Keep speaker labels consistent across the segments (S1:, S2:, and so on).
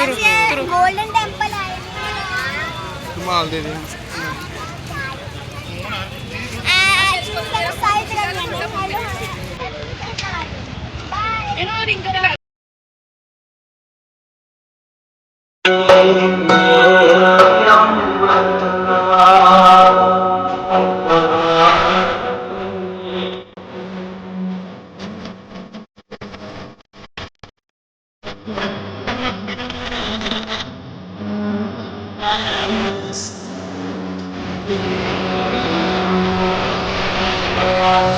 S1: ਅਸੀਂ golden temple ਆਏ
S2: ਸੰਭਾਲ ਦੇ ਦੇ
S1: ਇਹਨੂੰ ਰਿੰਗ ਕਰ
S3: Bye.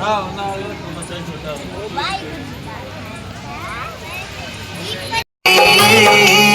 S3: Ah, não, eu
S1: tô
S4: Thank you.